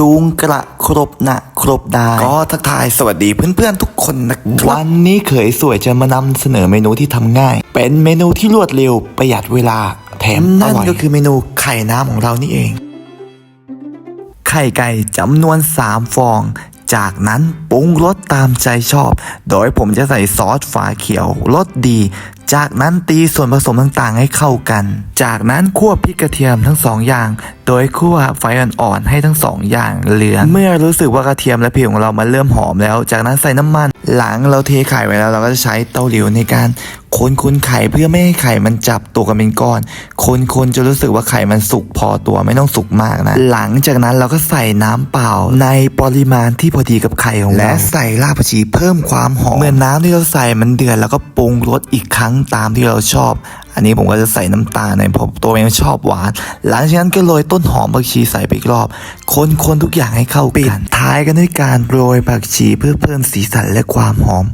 จูงกระครบหนะครบดาก็ทักทายสวัสดีเพื่อนๆทุกคนนะครับวันนี้เขยสวยจะมานำเสนอเมนูที่ทำง่าย เป็นเมนูที่รวดเร็วประหยัดเวลาแถมอร่อยนั่นก็คือเมนูไข่น้ำของเรานี่เองไข่ไก่จำนวน 3 ฟอง จากนั้นปรุงรสตามใจชอบ โดยผมจะใส่ซอสฝาเขียวรสดี จากนั้นตีส่วนผสมต่างๆให้เข้ากัน จากนั้นคั่วพริกกระเทียมทั้งสองอย่าง โดยคั่วไฟอ่อนๆให้ทั้งสองอย่างเหลือง เมื่อรู้สึกว่ากระเทียมและพริกของเรามันเริ่มหอมแล้ว จากนั้นใส่น้ำมัน หลังเราเทไข่ไว้แล้วเราก็จะใช้เตาหลิวในการคนคนไข่เพื่อไม่ให้ไข่มันจับตัวกันเป็นก้อน คนคนๆจะรู้สึกว่าไข่มันสุกพอตัวไม่ต้องสุกมากนะ หลังจากนั้นเราก็ใส่น้ำเปล่าในปริมาณที่พอดีกับไข่ของเราและใส่รากผักชีเพิ่มความหอมเมื่อน้ำที่เราใส่มันเดือดแล้วก็ปรุงรสอีกครั้งตามที่เราชอบ อันนี้ผมก็จะใส่น้ำตาลในอยผมตัวเองชอบหวาน หลังจากนั้นก็โรยต้นหอมผักชีใส่ไปอีกรอบ คนคนทุกอย่างให้เข้ากัน ท้ายกันด้วยการโรยผักชีเพื่อเพิ่มสีสันและความหอม